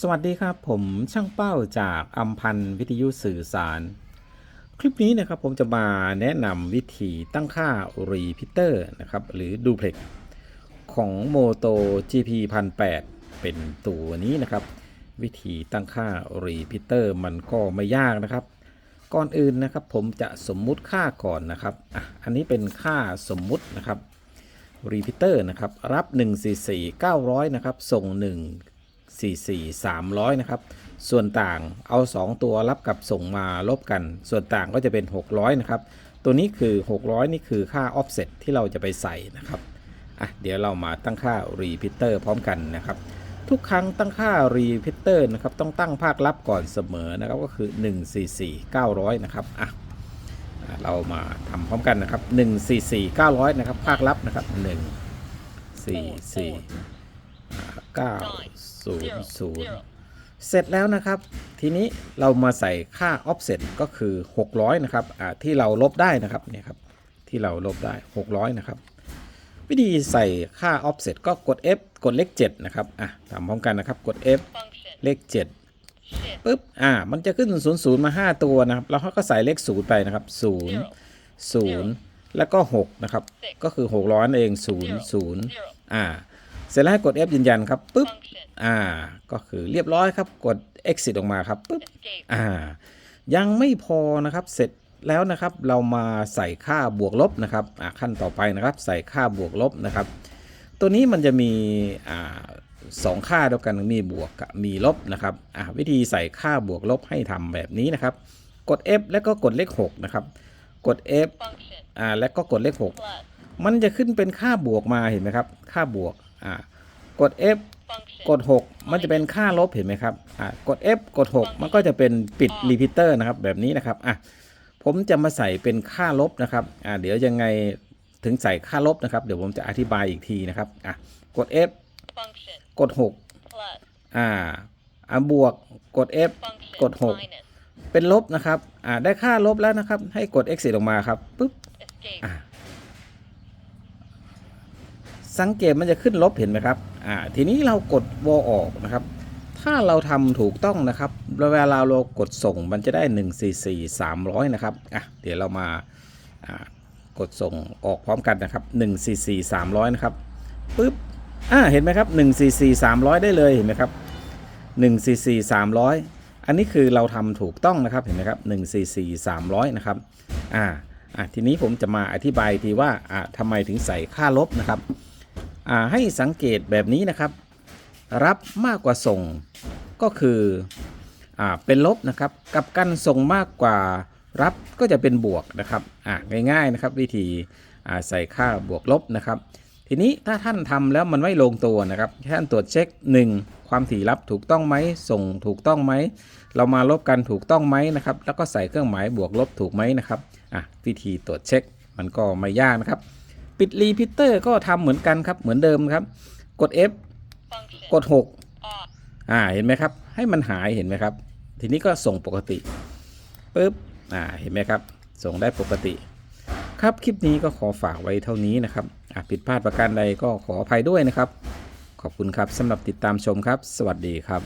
สวัสดีครับผมช่างเป้าจากอัมพันธ์วิทยุสื่อสาร คลิปนี้นะครับผมจะมาแนะนำวิธีตั้งค่ารีพิเตอร์นะครับหรือดูเพล็กของ Moto GP 1008 เป็นตัวนี้นะครับ วิธีตั้งค่ารีพิเตอร์มันก็ไม่ยากนะครับ ก่อนอื่นนะครับผมจะสมมุติค่าก่อนนะครับอะอันนี้เป็นค่าสมมุตินะครับรีพิเตอร์นะครับรับ 144 900 นะครับ ส่ง 44 300 นะครับ ส่วนต่างเอา 2 ตัวรับกับส่งมาลบกัน ส่วนต่างก็จะเป็น 600 นะครับ ตัวนี้คือ 600 นี่คือค่า offset ที่เราจะไปใส่นะครับอะเดี๋ยวเรามาตั้งค่า repeater พร้อมกันนะครับทุกครั้งตั้งค่า repeater นะครับ ต้องตั้งภาคลับก่อนเสมอนะครับ ก็คือ 144 900 นะครับอะเรามาทำพร้อมกันนะครับ 1 4 4 900 นะครับ ภาคลับนะครับ 144 4 4 9 0 0 เสร็จแล้วนะครับ ทีนี้เรามาใส่ค่า offset ก็คือ 600 นะครับอ่าที่เราลบได้นะครับเนี่ยครับที่เราลบได้ 600 นะครับ วิธีใส่ค่า offset ก็กด F กดเลข 7 นะครับอะทำพร้อมกันนะครับกด F function เลข7 shift ปุ๊บ อ่า มันจะขึ้น0 0มา 5 ตัวนะครับแล้วเขาก็ใส่เลข0ไปนะครับ0 0แล้วก็ 6 นะครับ ก็คือ 600นั่นเอง0 0อ่า เสร็จแล้วให้กด F ยืนยันครับปุ๊บ function อ่าก็คือเรียบร้อยครับกด exit ออกมาครับปุ๊บ escape อ่ายังไม่พอนะครับเสร็จแล้วนะครับเรามาใส่ค่าบวกลบนะครับอ่าขั้นต่อไปนะครับใส่ค่าบวกลบนะครับ ตัวนี้มันจะมีอ่าสองค่าเดียวกันมีบวกกับมีลบนะครับอ่าวิธีใส่ค่าบวกลบให้ทำแบบนี้นะครับ กด F แล้วก็กดเลข6นะครับกด F function อ่าแล้วก็กดเลข6 plus มันจะขึ้นเป็นค่าบวกมาเห็นไหมครับ ค่าบวก อ่ากด F function กด 6 มันจะเป็นค่าลบเห็นไหมครับอ่ากด F กด 6 มันก็จะเป็นปิดรีพิเตอร์นะครับแบบนี้นะครับอะผมจะมาใส่เป็นค่าลบนะครับอ่าเดี๋ยวยังไงถึงใส่ค่าลบนะครับ เดี๋ยวผมจะอธิบายอีกทีนะครับอะกด F function กด6 plus อ่าอ่าบวกกด F function กด6 minus เป็นลบนะครับอ่าได้ค่าลบแล้วนะครับ ให้กด exit ออกมาครับปุ๊บ escape อะ สังเกตมันจะขึ้นลบเห็นไหมครับอ่าทีนี้เรากดวอออกนะครับ ถ้าเราทำถูกต้องนะครับเวลาเรากดส่งมันจะได้ 144 300 นะครับอะเดี๋ยวเรามาอ่ากดส่งออกพร้อมกันนะครับ 144 300 นะครับปึ๊บอ่าเห็นไหมครับ144 300 ได้เลยเห็นไหมครับ144 300 อันนี้คือเราทำถูกต้องนะครับเห็นไหมครับ144 300 นะครับอ่าอะทีนี้ผมจะมาอธิบายทีว่าอะทำไมถึงใส่ค่าลบนะครับ ให้สังเกตแบบนี้นะครับ รับมากกว่าส่งก็คืออเป็นลบนะครับ กับกันส่งมากกว่ารับก็จะเป็นบวกนะครับง่ายๆนะครับวิธีใส่ค่าบวกลบนะครับ ทีนี้ถ้าท่านทำแล้วมันไม่ลงตัวนะครับท่านตรวจเช็ค 1 ความถี่รับถูกต้องไหมส่งถูกต้องไหมเรามาลบกันถูกต้องไหมนะครับ แล้วก็ใส่เครื่องหมายบวกลบถูกไหมนะครับวิธีตรวจเช็คมันก็ไม่ยากนะครับ ปิดรีพิเตอร์ก็ทำเหมือนกันครับเหมือนเดิมครับ กด F function กด6 off อ่าเห็นไหมครับ ให้มันหายเห็นไหมครับ ทีนี้ก็ส่งปกติปุ๊บอ่าเห็นไหมครับ ส่งได้ปกติ ครับคลิปนี้ก็ขอฝากไว้เท่านี้นะครับอะผิดพลาดประการใดก็ขออภัยด้วยนะครับ ขอบคุณครับสำหรับติดตามชมครับ สวัสดีครับ